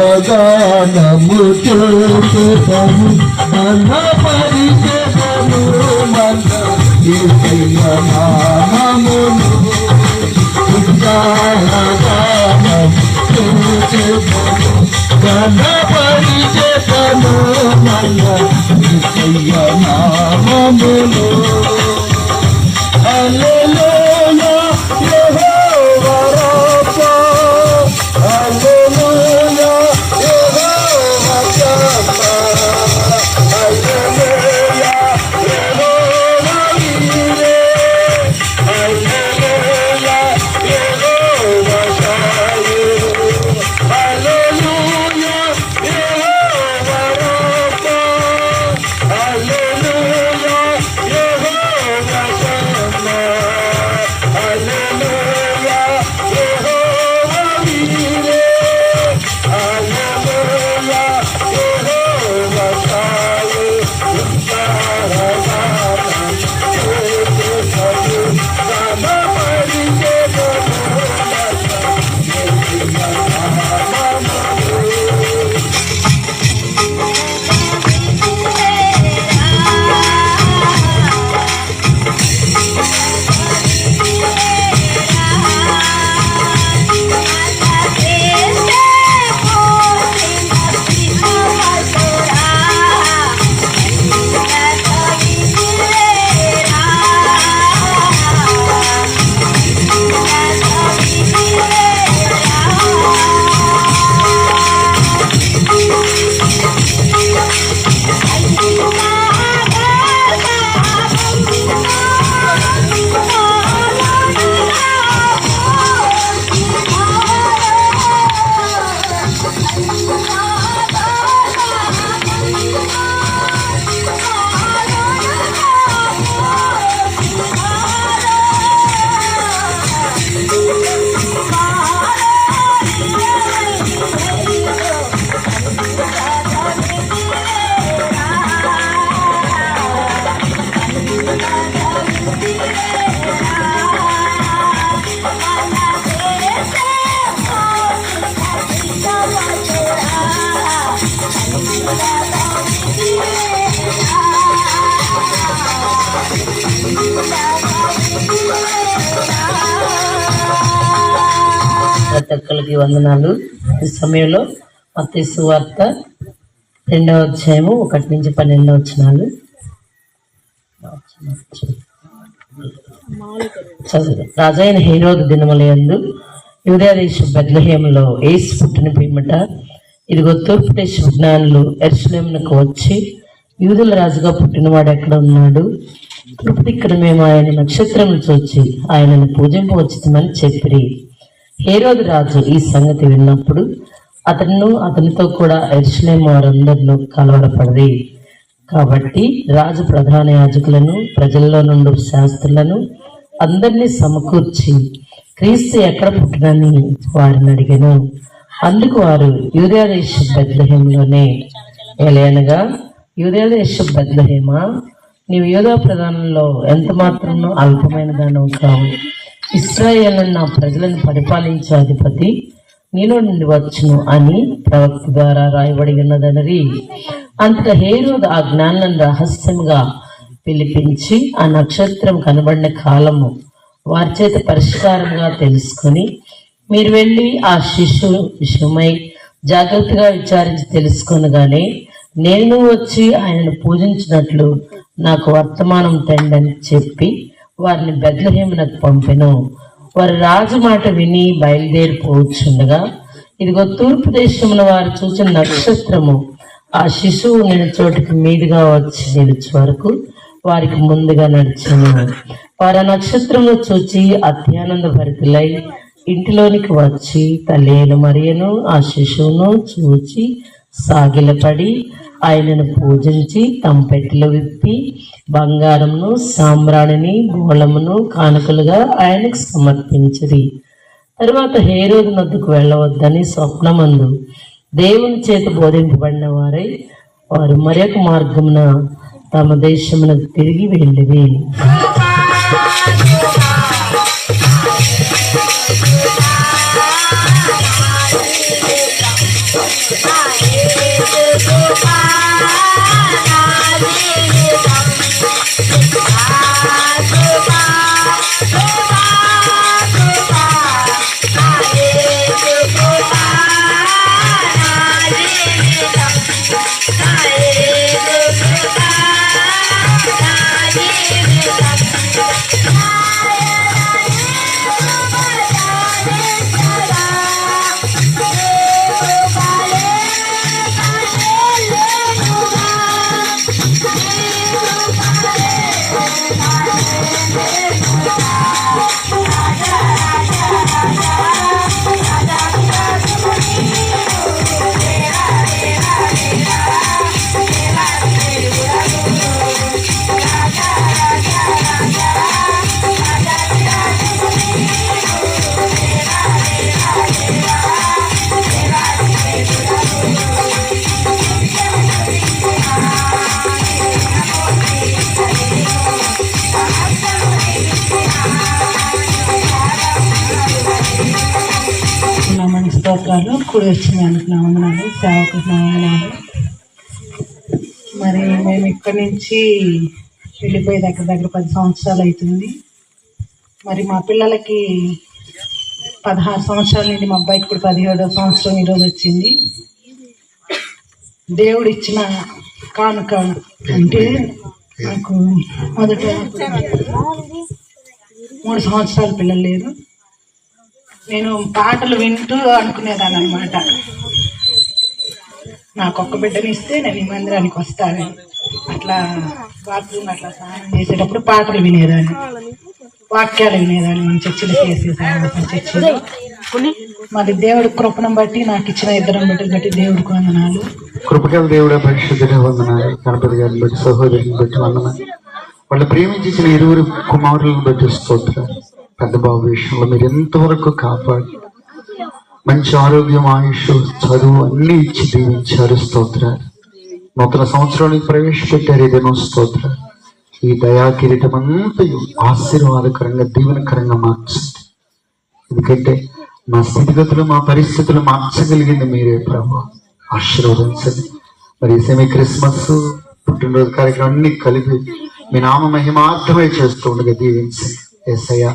ఉత్సాహగానము చేసేదము మన పరిచయము మన ఏసయ్య నామమును ఉత్సాహగానము చేసేదము మన పరిచయము మన ఏసయ్య నామమును ప్రతి ఒక్కరికి వందనాలు. ఈ సమయంలో మత్తయి సువార్త రెండవ అధ్యాయము ఒకటి నుంచి పన్నెండవ వచ్చినాలు రాజైన హేరోదు దినములందు యూదయాదేశ బెద్లహేములో ఏసు పుట్టిన పిమ్మట ఇదిగో తూర్పు దేశ విజ్ఞానులు ఎర్షలేమునకు వచ్చి యూదుల రాజుగా పుట్టినవాడు ఎక్కడ ఉన్నాడు? తూర్పు ఇక్కడ మేము ఆయన నక్షత్రం చూచి ఆయనను పూజింపవచ్చుమని చెప్పిరి. హేరోదు రాజు ఈ సంగతి విన్నప్పుడు అతను అతనితో కూడా ఎర్షలేం వారందరిలో కలవరపడది కాబట్టి రాజు ప్రధాన యాజకులను ప్రజల్లో నుండి శాస్త్రులను అందరినీ సమకూర్చి క్రీస్తు ఎక్కడ పుట్టినని వారిని అడిగాను. అందుకు వారు యూదయాదేశ బెద్లహేంలోనే ఎలయనగా యూదయాదేశ బెద్లహేమ నీవు యూదా ప్రధానంలో ఎంత మాత్రం అల్పమైన దానం కావు ఇస్రాయేల్ నా ప్రజలను పరిపాలించే అధిపతి నీలో నుండి వచ్చును అని ప్రవక్త ద్వారా రాయబడి ఉన్నదనరి అంత హేరోద్ ఆ జ్ఞానం రహస్యంగా పిలిపించి ఆ నక్షత్రం కనబడిన కాలము వారి చేత పరిష్కారంగా తెలుసుకొని మీరు వెళ్ళి ఆ శిశు విషయమై జాగ్రత్తగా విచారించి తెలుసుకొనగానే నేను వచ్చి ఆయనను పూజించినట్లు నాకు వర్తమానం తెండని చెప్పి వారిని బెద్లహేమునకు పంపెను. వారి రాజు మాట విని బయలుదేరిపోవచ్చుండగా ఇదిగో తూర్పు దేశంలో వారు చూసిన నక్షత్రము ఆ శిశువు నేను చోటికి మీదుగా వచ్చి నిలిచి వరకు వారికి ముందుగా నడిచాను. వారు ఆ నక్షత్రము చూచి అత్యానంద భరితులై ఇంటిలోనికి వచ్చి తల్లి మరియను ఆ శిశువును చూచి సాగిలపడి ఆయనను పూజించి తమ పెట్టెలు విప్పి బంగారమును సాంబ్రాణిని గోళమును కానుకలుగా ఆయనకు సమర్పించిరి తరువాత హేరోదు నద్దుకు వెళ్ళవద్దని స్వప్నమందు దేవుని చేత బోధింపబడిన వారై వారు మరొక మార్గమున తమ దేశమునకు తిరిగి వెళ్ళివి Bye. Yeah. కూడా వచ్చిన దానికి సేవకు నామనాలు మరి మేము ఇక్కడి నుంచి వెళ్ళిపోయి దగ్గర దగ్గర పది సంవత్సరాలు అవుతుంది. మరి మా పిల్లలకి పదహారు సంవత్సరాల నుండి మా అబ్బాయికి ఇప్పుడు పదిహేడో సంవత్సరం ఈరోజు వచ్చింది. దేవుడు ఇచ్చిన కానుక అంటే నాకు మొదట మూడు సంవత్సరాల పిల్లలు లేరు. నేను పాటలు వింటూ అనుకునేదాన్ని అనమాట నాకు ఒక్క బిడ్డని ఇస్తే నేను ఈ మందిరానికి వస్తాను అట్లా బాత్రూమ్ అట్లా స్నానం చేసేటప్పుడు పాటలు వినేదాన్ని. వాక్యాలు వినేదాన్ని. మన చర్చలు చేసేదాన్ని చర్చలు. మరి దేవుడి కృపను బట్టి నాకు ఇచ్చిన ఇద్దరం బిడ్డలు బట్టి దేవుడికి వందనాలు. కృపగల దేవుడ పరిశుద్ధుడ వందనాలు. గణపతి గారిని బట్టి సహోదరుని బట్టి వందనాలు. వాళ్ళు ప్రేమించిన ఇరువురు కుమారులను బట్టి స్తోత్రాలు. పెద్ద బాబు విషయంలో మీరు ఎంతవరకు కాపాడి మంచి ఆరోగ్యం ఆయుష్ చదువు అన్ని ఇచ్చి దీవించారు స్తోత్రాలు. నూతన సంవత్సరానికి ప్రవేశపెట్టారు ఇదేనో స్తోత్ర ఈ దయా కిరీటం అంతయు ఆశీర్వాదకరంగా దీవెనకరంగా మార్చండి. ఎందుకంటే మా స్థితిగతులు మా పరిస్థితులు మార్చగలిగింది మీరే ప్రభు. ఆశీర్వదించండి. మరి సెమీ క్రిస్మస్ పుట్టినరోజు కార్యక్రమం అన్ని కలిపి మీ నామ మహిమార్థమై చేస్తూ ఉండగా దీవించండి. ఏసయ్య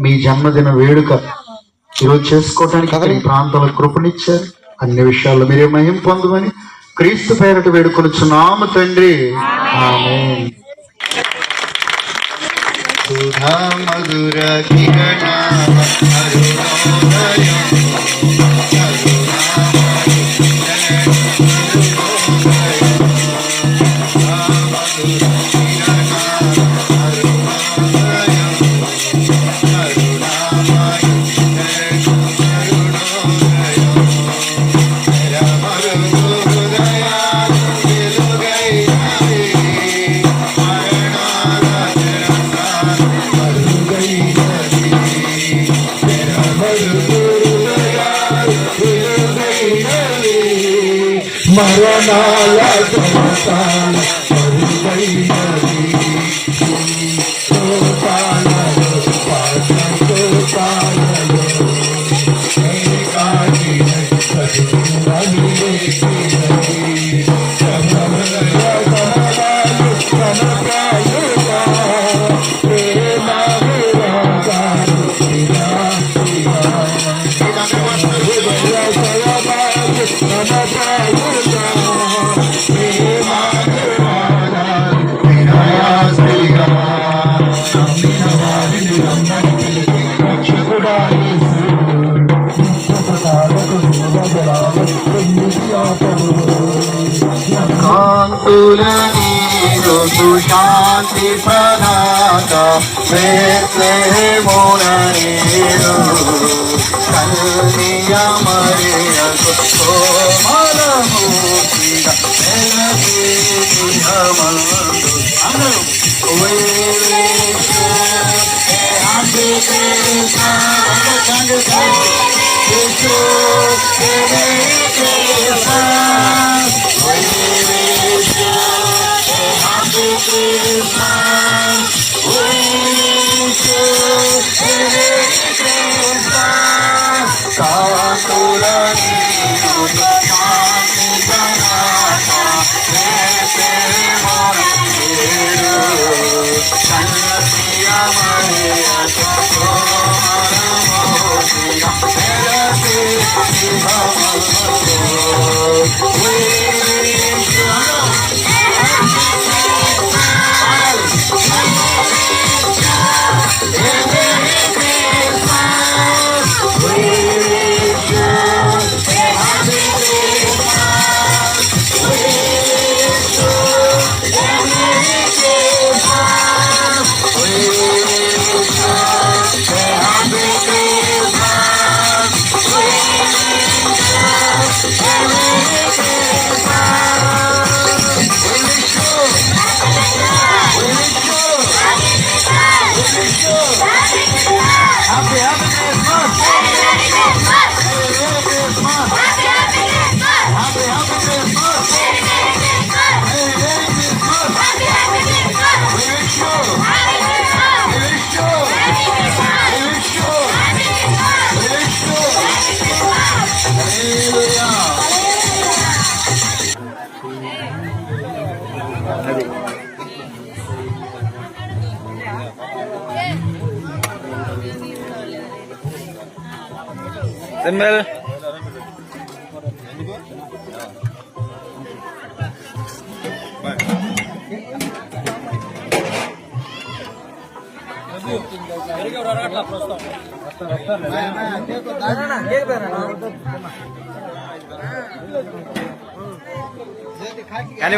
మీ జన్మదిన వేడుక ఈరోజు చేసుకోవటానికి ప్రాంతంలో కృపనిచ్చారు. అన్ని విషయాల్లో మీరే మహిం పొందమని క్రీస్తు పేరట వేడుకొనుచున్నాము తండ్రి. ఆమేన్. సుధా మధుర కిరణ माला जनता ಪದಾತ ಮೇತ್ಲೇ ಮೋನೀರು ಕಲ್ಲಿಯ ಮರೆಯ ಕೋಮಲ ಮೂರ್ತಿಯ ನೆಲದೀಯ ಮಂದು ಅನು ಕೃಷ್ಣ ಕೃಷ್ಣ Lord, సింబల్ కానీ